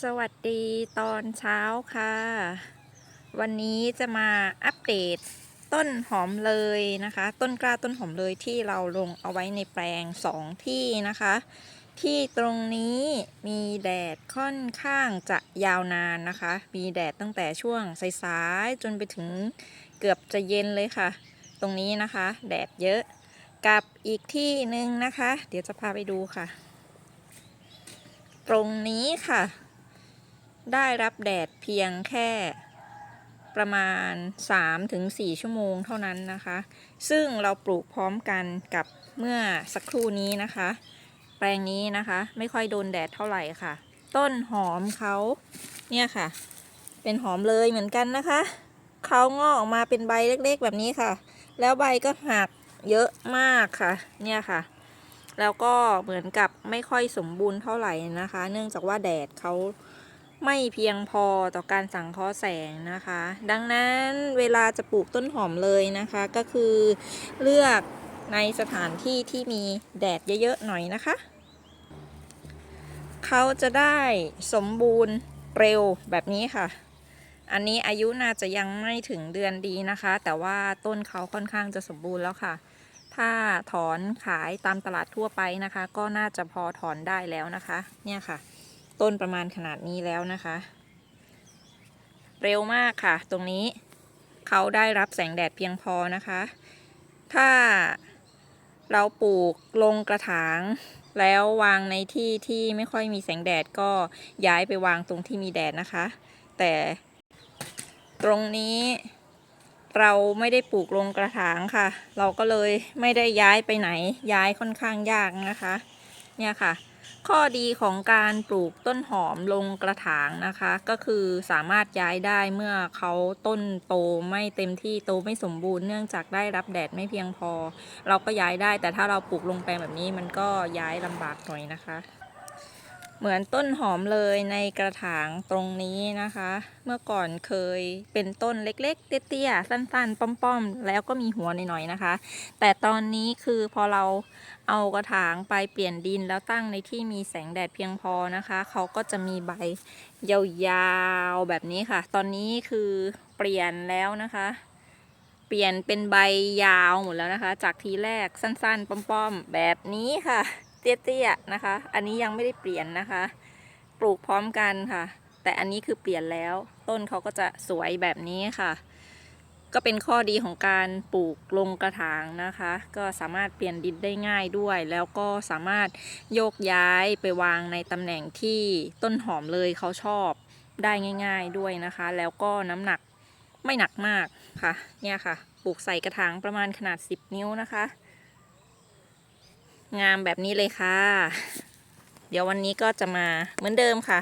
สวัสดีตอนเช้าค่ะ วันนี้จะมาอัปเดตต้นหอมเลยนะคะ ต้นกล้าต้นหอมเลยที่เราลงเอาไว้ในแปลงสองที่นะคะ ที่ตรงนี้มีแดดค่อนข้างจะยาวนานนะคะ มีแดดตั้งแต่ช่วงสายๆจนไปถึงเกือบจะเย็นเลยค่ะ ตรงนี้นะคะ แดดเยอะกับอีกที่หนึ่งนะคะ เดี๋ยวจะพาไปดูค่ะ ตรงนี้ค่ะ ได้รับแดดเพียงแค่ประมาณ 3-4 ชั่วโมงเท่านั้นนะคะ ซึ่งเราปลูกพร้อมกันกับเมื่อสักครู่นี้นะคะ แปลงนี้นะคะไม่ค่อยโดนแดดเท่าไหร่ค่ะ ต้นหอมเขาเนี่ยค่ะ เป็นหอมเลยเหมือนกันนะคะเขางอกออกมาเป็นใบเล็กๆแบบนี้ค่ะ แล้วใบก็หักเยอะมากค่ะ เนี่ยค่ะ แล้วก็เหมือนกับไม่ค่อยสมบูรณ์เท่าไหร่นะคะ เนื่องจากว่าแดดเขา ไม่เพียงพอต่อการสังเคราะห์แสงนะคะ ดังนั้นเวลาจะปลูกต้นหอมเลยนะคะก็คือเลือกในสถานที่ที่มีแดดเยอะๆหน่อยนะคะ เขาจะได้สมบูรณ์เร็วแบบนี้ค่ะ อันนี้อายุน่าจะยังไม่ถึงเดือนดีนะคะ แต่ว่าต้นเขาค่อนข้างจะสมบูรณ์แล้วค่ะ ถ้าถอนขายตามตลาดทั่วไปนะคะ ก็น่าจะพอถอนได้แล้วนะคะ เนี่ยค่ะ ต้นประมาณขนาดนี้แล้วนะคะ เร็วมากค่ะ ตรงนี้เขาได้รับแสงแดดเพียงพอนะคะ ถ้าเราปลูกลงกระถาง แล้ววางในที่ที่ไม่ค่อยมีแสงแดดก็ย้ายไปวางตรงที่มีแดดนะคะ แต่ตรงนี้เราไม่ได้ปลูกลงกระถางค่ะ เราก็เลยไม่ได้ย้ายไปไหน ย้ายค่อนข้างยากนะคะ เนี่ยค่ะ ข้อดีของการปลูกต้นหอมลงกระถางนะคะ ก็คือสามารถย้ายได้เมื่อเขาต้นโตไม่เต็มที่โตไม่สมบูรณ์เนื่องจากได้รับแดดไม่เพียงพอ เราก็ย้ายได้แต่ถ้าเราปลูกลงแปลงแบบนี้มันก็ย้ายลำบากหน่อยนะคะ เหมือนต้นหอมเลยในกระถางตรงนี้นะคะ เมื่อก่อนเคยเป็นต้นเล็กๆ เตี้ยๆ สั้นๆ ป้อมๆ แล้วก็มีหัวหน่อยๆ นะคะ แต่ตอนนี้คือพอเราเอากระถางไปเปลี่ยนดินแล้วตั้งในที่มีแสงแดดเพียงพอนะคะ เขาก็จะมีใบยาวๆ แบบนี้ค่ะ ตอนนี้คือเปลี่ยนแล้วนะคะ เปลี่ยนเป็นใบยาวหมดแล้วนะคะ จากทีแรกสั้นๆ ป้อมๆ แบบนี้ค่ะ เตี้ยๆนะคะ อันนี้ยังไม่ได้เปลี่ยนนะคะ ปลูกพร้อมกันค่ะ แต่อันนี้คือเปลี่ยนแล้ว ต้นเขาก็จะสวยแบบนี้ค่ะ ก็เป็นข้อดีของการปลูกลงกระถางนะคะ ก็สามารถเปลี่ยนดินได้ง่ายด้วย แล้วก็สามารถโยกย้ายไปวางในตำแหน่งที่ต้นหอมเลยเขาชอบได้ง่าย ๆด้วยนะคะ แล้วก็น้ำหนักไม่หนักมากค่ะ เนี่ยค่ะ ปลูกใส่กระถางประมาณขนาด 10 นิ้วนะคะ งามแบบนี้เลยค่ะ เดี๋ยววันนี้ก็จะมาเหมือนเดิมค่ะ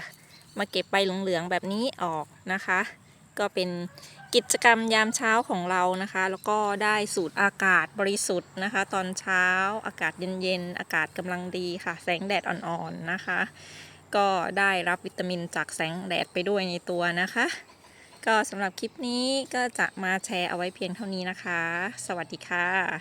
มาเก็บใบเหลืองๆแบบนี้ออกนะคะ ก็เป็นกิจกรรมยามเช้าของเรานะคะ แล้วก็ได้สูดอากาศบริสุทธิ์นะคะ ตอนเช้าอากาศเย็นๆ อากาศกำลังดีค่ะ แสงแดดอ่อนๆนะคะ ก็ได้รับวิตามินจากแสงแดดไปด้วยในตัวนะคะ ก็สำหรับคลิปนี้ก็จะมาแชร์เอาไว้เพียงเท่านี้นะคะ สวัสดีค่ะ